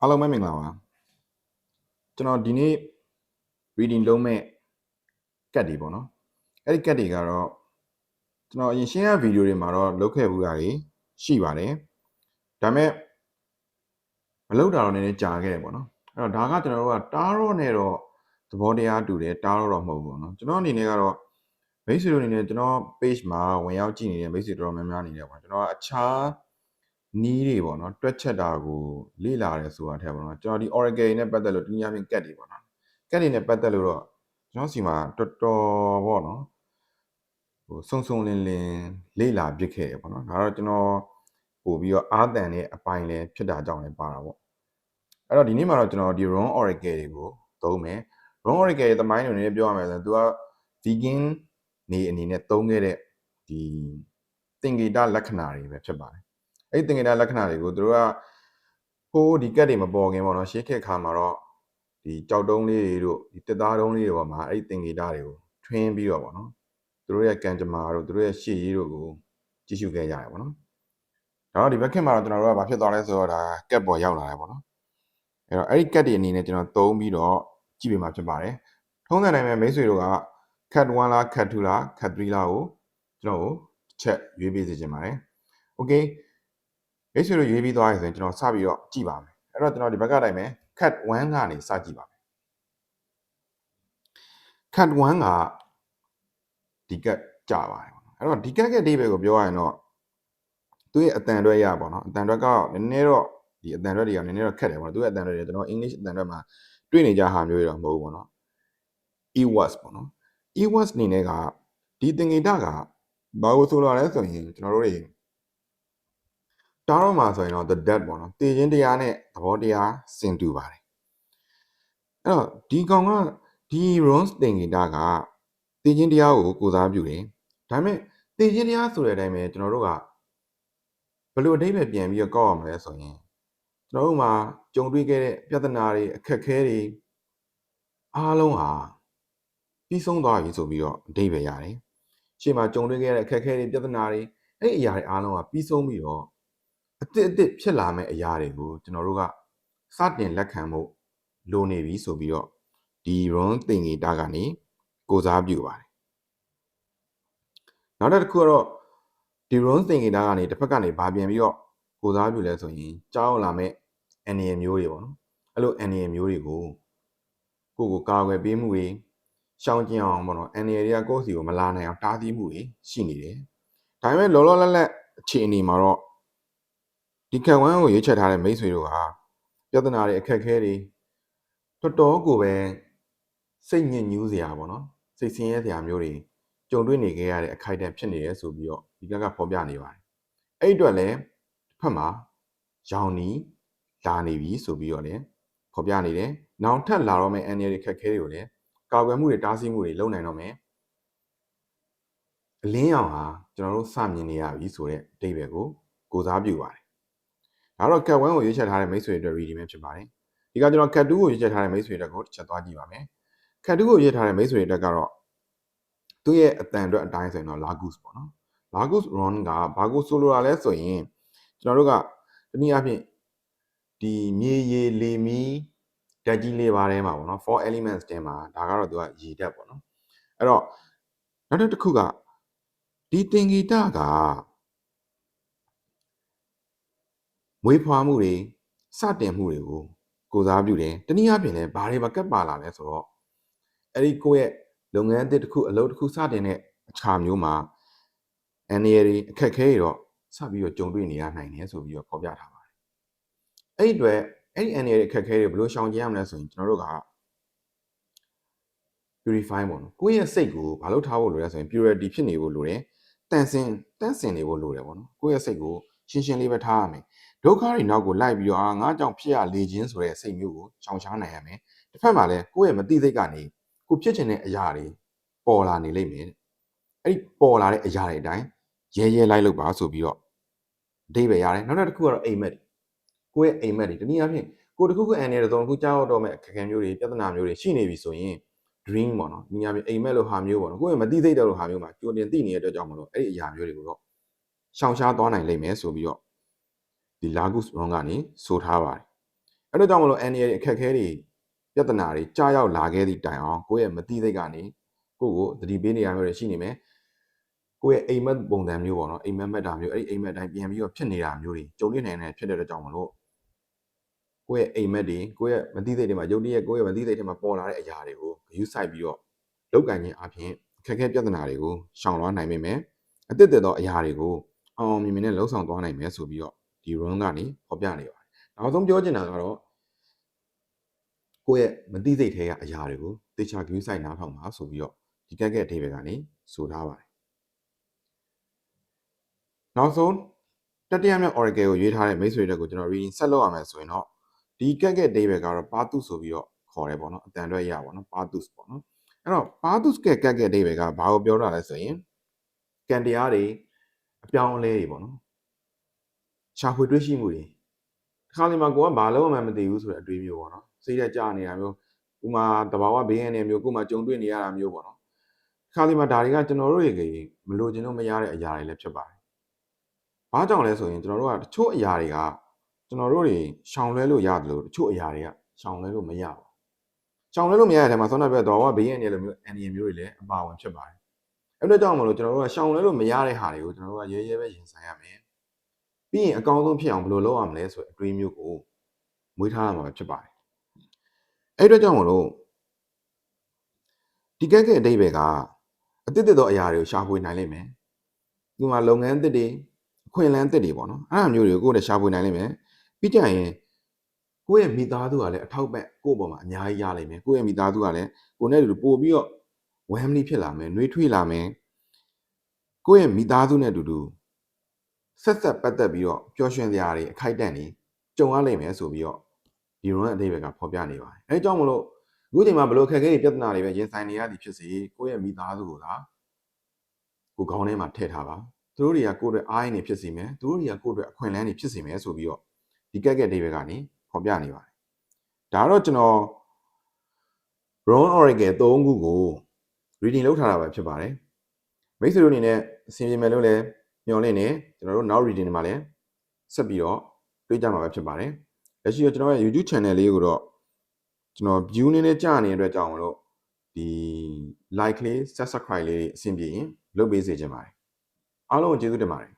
အားလုံးပဲမင်္ဂလာပါကျွန်တော်ဒီနေ့ reading လုပ်မဲ့ကတ်တွေပေါ့နော်အဲ့ဒီကတ်တွေကတော့ကျွန်တော်အရင်ရှင်းရဗီဒီယိုတွေမှာတော့လုပ်ခဲ့ဘူးတာတွေရှိပါတယ်ဒါပေမဲ့မလုပ်တာတော့နည်းနည်းကြာခဲ့တယ်ပေါ့နော်အဲ့တော့ဒါကကျွန်တော်တို့ကတားတော့နဲ့တော့သဘောတရားတူတယ်တားတော့တော့မဟုတ်ဘူးပေါ့နော်ကျွန်တော်အနေနဲ့ကတော့မိတ်ဆွေတို့အနေနဲ့ကျွန်တော် page မှာဝင်ရောက်ကြည့်နေတဲ့မိတ်ဆွေတော်တော်များများအနေနဲ့ပေါ့ကျွန်တော်ကအခြား နီးတွေပေါ့နော်တွက်ချက်တာကိုလေ့လာရဲဆိုတာထက်ပေါ့နော်ကျွန်တော်ဒီ Oracle နဲ့ပတ်သက်လို့တနည်းအားဖြင့်ကတ်တွေပေါ့နော်ကတ်တွေနဲ့ပတ်သက်လို့တော့ကျွန်တော်စီမှာတော်တော်ပေါ့နော်ဟိုစုံစုံလင်လင်လေ့လာပြစ်ခဲ့ရပေါ့နော်ဒါတော့ကျွန်တော်ပို့ပြီးတော့အာသန်နဲ့အပိုင်းလဲဖြစ်တာကြောင့်လည်းပါတာပေါ့အဲ့တော့ဒီနေ့မှာတော့ကျွန်တော်ဒီ run Oracle တွေကိုသုံးမယ် run Oracle ရဲ့သမိုင်းတွေနဲ့ပြောရမယ်ဆိုရင်သူက vegan နေအနေနဲ့သုံးခဲ့တဲ့ဒီသင်္ကေတလက္ခဏာတွေပဲဖြစ်ပါတယ် အဲ့ဒီသင်္ကေတလက္ခဏာတွေကိုသူတို့ကဟိုးဒီကက်တွေမပေါ်ခင်ပေါ့နော်ရှေးခေတ်ခါမှာတော့ဒီကြောက်တုံးလေးတွေတို့ဒီတစ်သားတုံးလေးတွေပေါ်မှာအဲ့ဒီသင်္ကေတတွေကိုထွင်းပြီးတော့ပေါ့နော်သူတို့ရဲ့ကံကြမ္မာတို့သူတို့ရဲ့ရှေ့ရေးတို့ကိုကြည့်ရှုခဲ့ကြရတယ်ပေါ့နော်ဒါတော့ဒီဘက်ခေတ်မှာတော့ကျွန်တော်တို့ကဘာဖြစ်သွားလဲဆိုတော့ဒါကက်ပေါ်ရောက်လာတယ်ပေါ့နော်အဲ့တော့အဲ့ဒီကက်တွေအနေနဲ့ကျွန်တော်သုံးပြီးတော့ကြည့်ပြမှာဖြစ်ပါတယ်ထုံးစံတိုင်းပဲမိတ်ဆွေတို့က cat 1လား cat 2လား cat 3လားကိုကျွန်တော်ကိုချက်ရွေးပေးစေချင်ပါတယ်။ Okay မိတ်ဆွေတို့ရွေးပြီးသွားပြီဆိုရင်ကျွန်တော်စပြီးတော့ကြည့်ပါမယ်။အဲ့တော့ကျွန်တော်ဒီဘက်ကအတိုင်းပဲ cat 1ကနေစကြည့်ပါမယ်။ cat 1ကဒီကက်ကြပါတယ်ပေါ့နော်။အဲ့တော့ဒီကက်ကရဲ့အဓိပ္ပာယ်ကိုပြောရရင်တော့သူ့ရဲ့အတန်အတွက်ရပါတော့။အတန်အတွက်ကနည်းနည်းတော့ဒီအတန်အတွက်တွေကနည်းနည်းတော့ခက်တယ်ပေါ့နော်။သူ့ရဲ့အတန်အတွက်တွေကျွန်တော် English အတန်အတွက်မှာတွေ့နေကြဟာမျိုးတွေတော့မဟုတ်ဘူးပေါ့နော်။ it was ပေါ့နော်။ EWAS အနေနဲ့ကဒီသင်္ကေတကဘာကိုဆိုလိုလဲဆိုရင်ကျွန်တော်တို့တွေ တားတော့မှာဆိုရင်တော့ the dead ပေါ့နော်တည်ခြင်းတရားနဲ့သဘောတရားစင်တူပါတယ်အဲ့တော့ဒီကောင်ကဒီ runs သင်္ကေတကတည်ခြင်းတရားကိုကိုစားပြုတယ်ဒါပေမဲ့တည်ခြင်းတရားဆိုတဲ့အတိုင်းပဲကျွန်တော်တို့ကဘယ်လိုအဓိပ္ပာယ်ပြန်ပြီးတော့ကောက်ရမလဲဆိုရင်ကျွန်တော်တို့မှာကြုံတွေ့ခဲ့တဲ့ပြဿနာတွေအခက်အခဲတွေအားလုံးဟာပြီးဆုံးသွားပြီဆိုပြီးတော့အဓိပ္ပာယ်ရတယ်။ရှေ့မှာကြုံတွေ့ခဲ့ရတဲ့အခက်အခဲတွေပြဿနာတွေအဲ့ဒီအရာတွေအားလုံးကပြီးဆုံးပြီးတော့ အစ်စ်အစ်စ်ဖြစ်လာမယ့်အရာတွေကိုကျွန်တော်တို့ကစတင်လက်ခံဖို့လိုနေပြီဆိုပြီးတော့ဒီ run သင်္ကေတကနေကိုစားပြုပါတယ်။နောက်တစ်ခုကတော့ဒီ run သင်္ကေတကနေတစ်ဖက်ကနေဗာပြန်ပြီးတော့ကိုစားပြုလဲဆိုရင်ကြောက်လာမယ့် NA မျိုးတွေပေါ့နော်။အဲ့လို NA မျိုးတွေကိုကိုကိုကာကွယ်ပေးမှုတွေရှောင်ကျင်အောင်ပေါ့နော်အန်ရီတွေကကိုယ့်စီကိုမလာနိုင်အောင်တားဆီးမှုတွေရှိနေတယ်။ဒါပေမဲ့လောလောလတ်လတ်အခြေအနေမှာတော့ ဒီခံဝမ်းကိုရွေးချယ်ထားတဲ့မိတ်ဆွေတို့ဟာပြဿနာတွေအခက်အခဲတွေတော်တော်ကိုပဲစိတ်ညစ်ညူးစရာပေါ့နော်စိတ်ဆင်းရဲစရာမျိုးတွေကြုံတွေ့နေခဲ့ရတဲ့အခိုက်အတန့်ဖြစ်နေတယ်ဆိုပြီးတော့ဒီကကဖော်ပြနေပါတယ်။အဲ့အတွက်လည်းတစ်ဖက်မှာရောင်နီလာနေပြီဆိုပြီးတော့လည်းဖော်ပြနေတယ်။နောက်ထပ်လာတော့မယ့်အန်ရီတွေခက်ခဲတွေကိုလည်းကာကွယ်မှုတွေတားဆီးမှုတွေလုပ်နိုင်တော့မယ်အလင်းရောင်ဟာကျွန်တော်တို့စမြင်နေရပြီဆိုတဲ့အဓိပ္ပာယ်ကိုကိုစားပြုပါတယ် ဒါတော့ cat 1ကိုရွေးချယ်ထားတဲ့မိတ်ဆွေတွေအတွက် reading ပဲဖြစ်ပါတယ်ဒီကကျွန်တော် cat 2ကိုရွေးချယ်ထားတဲ့မိတ်ဆွေတွေကိုတစ်ချက်သွားကြည့်ပါမယ် cat 2ကိုရွေးထားတဲ့မိတ်ဆွေတွေအတွက်ကတော့သူ့ရဲ့အတန်အတွက်အတိုင်းဆိုရင်တော့ lagus ပေါ့နော် lagus run ကဘာကိုဆိုလိုတာလဲဆိုရင်ကျွန်တော်တို့ကတနည်းအားဖြင့်ဒီမြေရေလေမီဓာတ်ကြီးလေးပါးထဲမှာပေါ့နော် four elements တဲမှာဒါကတော့သူကရေဓာတ်ပေါ့နော်အဲ့တော့နောက်တစ်ခုကဒီသင်္ကေတက မွေးဖွားမှုတွေစတင်မှုတွေကိုကိုစားပြုတယ်တနည်းအားဖြင့်လည်းဘာတွေမကပ်ပါလာလဲဆိုတော့အဲ့ဒီကိုယ့်ရဲ့လုပ်ငန်းအသစ်တစ်ခုအလုပ်တစ်ခုစတင်တဲ့အခြားမျိုးမှာအန်ရီတွေအခက်ခဲတွေတော့စပြီးတော့ကြုံတွေ့နေရနိုင်တယ်ဆိုပြီးတော့ဖော်ပြထားပါတယ်အဲ့ဒီအတွက်အဲ့ဒီ annual အခက်အခဲတွေဘယ်လိုရှောင်ကျဉ်ရမလဲဆိုရင်ကျွန်တော်တို့က purify ပေါ့နော်ကိုယ့်ရဲ့စိတ်ကိုဘာလို့ထားဖို့လိုလဲဆိုရင် purity ဖြစ်နေဖို့လိုတယ်တန်စင်တန့်စင်နေဖို့လိုတယ်ပေါ့နော်ကိုယ့်ရဲ့စိတ်ကိုရှင်းရှင်းလေးပဲထားရမယ် ဒုက္ခတွေနောက်ကိုလိုက်ပြီးတော့အာငါကြောင့်ဖြစ်ရလေခြင်းဆိုတဲ့စိတ်မျိုးကိုရှောင်ရှားနိုင်ရမယ်တစ်ဖက်မှာလည်းကိုယ့်ရဲ့မသိစိတ်ကနေကိုဖြစ်ချင်တဲ့အရာတွေပေါ်လာနေလိမ့်မယ်အဲ့ဒီပေါ်လာတဲ့အရာတွေအတိုင်းရဲရဲလိုက်လို့ပါဆိုပြီးတော့အဓိပ္ပာယ်ရတယ်နောက်တစ်ခုကတော့အိမ်မက်ကိုယ့်ရဲ့အိမ်မက်တွေတနည်းအားဖြင့်ကိုတခုခုအန်နေတုံးတခုကြောက်တော့မဲ့အခက်အခဲမျိုးတွေပြဿနာမျိုးတွေရှိနေပြီဆိုရင် dream ပေါ့နော်ဒီညာပြင်အိမ်မက်လို့ဟာမျိုးပေါ့နော်ကိုယ့်ရဲ့မသိသိတဲ့လို့ဟာမျိုးမှာကြိုတင်သိနေတဲ့အတွက်ကြောင့်မလို့အဲ့ဒီအရာမျိုးတွေကိုတော့ရှောင်ရှားသွားနိုင်လိမ့်မယ်ဆိုပြီးတော့ ဒီ Lagus Ron ကနေဆိုထားပါတယ်အဲ့တော့ကြောင့်မလို့ NDA အခက်အခဲတွေပြဿနာတွေကြားရောက်လာခဲ့သည့်တိုင်အောင်ကိုယ့်ရဲ့မတိစိတ်ကနေကိုယ့်ကိုသတိပေးနေရမျိုးတွေရှိနေမယ်ကိုယ့်ရဲ့အိမ်မက်ပုံစံမျိုးပေါ့နော်အိမ်မက်မက်တာမျိုးအဲ့ဒီအိမ်မက်တိုင်းပြန်ပြီးတော့ဖြစ်နေတာမျိုးတွေကြုံနေနိုင်တယ်ဖြစ်တဲ့အတွက်ကြောင့်မလို့ကိုယ့်ရဲ့အိမ်မက်တွေကိုယ့်ရဲ့မတိစိတ်တွေမှာယုံကြည်ရဲ့ကိုယ့်ရဲ့မတိစိတ်တွေမှာပေါ်လာတဲ့အရာတွေကိုဂရုစိုက်ပြီးတော့လောက်ကန်ခြင်းအပြင်အခက်အခဲပြဿနာတွေကိုရှောင်လွှားနိုင်မိမယ်အသစ်သက်သောအရာတွေကိုအောင်အောင်မြင်မြင်နဲ့လှုပ်ဆောင်သွားနိုင်မယ်ဆိုပြီးတော့ ဒီ run ကနေဖော်ပြနေပါတယ်နောက်ဆုံးပြောချင်တာကတော့ကိုယ့်ရဲ့မသိစိတ်ထဲကအရာတွေကိုတေချာဂရုစိုက်နားထောင်ပါဆိုပြီးတော့ဒီကက်ကက်အသေးပဲကနေဆိုထားပါတယ်နောက်ဆုံးတတိယမြောက် Oracle ကိုရွေးထားတဲ့မိတ်ဆွေတွေကိုကျွန်တော် reading ဆက်လုပ်ရမယ်ဆိုရင်တော့ဒီကက်ကက်အသေးပဲကတော့ Pathus ဆိုပြီးတော့ခေါ်တယ်ပေါ့နော်အတန်အတွက်ရပါတော့နော် Pathus ပေါ့နော်အဲ့တော့ Pathus ကက်ကက်ကက်အသေးပဲကဘာကိုပြောတာလဲဆိုရင်ကံတရားတွေအပြောင်းအလဲတွေပေါ့နော် ရှာဖွေတွေ့ရှိမှုတွေခါလီမှာကိုကဘာလို့မှမသိဘူးဆိုတဲ့အတွေးမျိုးပေါ့နော်စိတ်ရကြနေတာမျိုးဥမာတဘာဝဘေးရန်နေမျိုးကိုမှကြုံတွေ့နေရတာမျိုးပေါ့နော်ခါလီမှာဒါတွေကကျွန်တော်တို့တွေမလို့ခြင်းလို့မရတဲ့အရာတွေလည်းဖြစ်ပါတယ်ဘာကြောင့်လဲဆိုရင်ကျွန်တော်တို့ကတချို့အရာတွေကကျွန်တော်တို့တွေရှောင်လွဲလို့ရတယ်လို့တချို့အရာတွေကရှောင်လွဲလို့မရဘူးရှောင်လွဲလို့မရတဲ့အထဲမှာဆောင်းတဲ့ဘက်တဘာဝဘေးရန်နေလိုမျိုးအန်ဒီမျိုးတွေလည်းအပါဝင်ဖြစ်ပါတယ်အဲ့တော့ကြောင့်မလို့ကျွန်တော်တို့ကရှောင်လွဲလို့မရတဲ့ဟာတွေကိုကျွန်တော်တို့ကရဲရဲပဲရင်ဆိုင်ရမယ် ပြီးရင်အကောင်းဆုံးဖြစ်အောင်ဘယ်လိုလုပ်ရမလဲဆိုတဲ့အတွေးမျိုးကိုမွေးထားရမှာပဲဖြစ်ပါတယ်အဲ့အတွက်ကြောင့်မလို့ဒီကက်ကအတိတ်ပဲကအတိတ်သောအရာတွေကိုရှာဖွေနိုင်လိမ့်မယ်ဒီမှာလုပ်ငန်းအသစ်တွေအခွင့်အလမ်းအသစ်တွေပေါ့နော်အဲ့အမျိုးတွေကိုကိုယ်နဲ့ရှာဖွေနိုင်လိမ့်မယ်ပြီးကြရင်ကိုယ့်ရဲ့မိသားစုကလည်းအထောက်ပံ့ကိုယ့်ဘောမှာအများကြီးရလိမ့်မယ်ကိုယ့်ရဲ့မိသားစုကလည်းကိုယ်နဲ့တူပို့ပြီးတော့ဝမ်းမလီဖြစ်လာမယ်နှွေးထွေးလာမယ်ကိုယ့်ရဲ့မိသားစုနဲ့တူတူ ဆက်ဆက်ပတ်သက်ပြီးတော့ပျော်ရွှင်စရာတွေအခိုက်အတန့်တွေကြုံရလိမ့်မယ်ဆိုပြီးတော့ဒီ run အသေးပဲကဖော်ပြနေပါတယ်အဲကြောင့်မလို့အခုချိန်မှာဘလို့ခက်ခဲတွေပြဿနာတွေပဲရင်ဆိုင်နေရသည်ဖြစ်စေကိုယ့်ရဲ့မိသားစုကိုသာကိုခေါင်းထဲမှာထည့်ထားပါသူတို့တွေကကိုယ့်အတွက်အားရနေဖြစ်စီမယ်သူတို့တွေကကိုယ့်အတွက်အခွင့်အလမ်းတွေဖြစ်စီမယ်ဆိုပြီးတော့ဒီကက်ကက်အသေးပဲကနေဖော်ပြနေပါတယ်ဒါကတော့ကျွန်တော် Ron Oracle 3ခုကို reading လုပ်ထားတာပဲဖြစ်ပါတယ်မိတ်ဆွေတို့အနေနဲ့အဆင်ပြေမယ်လို့လည်း မျှော်လင့်နေကျွန်တော်တို့ now reading တွေမှာလည်းဆက်ပြီးတော့တွေ့ကြမှာပဲဖြစ်ပါတယ်လက်ရှိတော့ကျွန်တော်ရဲ့ YouTube channel လေးကိုတော့ကျွန်တော် view နည်းနည်းကြာနေတဲ့အတွက်ကြောင့်မလို့ဒီ like လေး subscribe လေးအဆင်ပြေရင်လုပ်ပေးစေချင်ပါတယ်အားလုံးကိုကျေးဇူးတင်ပါတယ်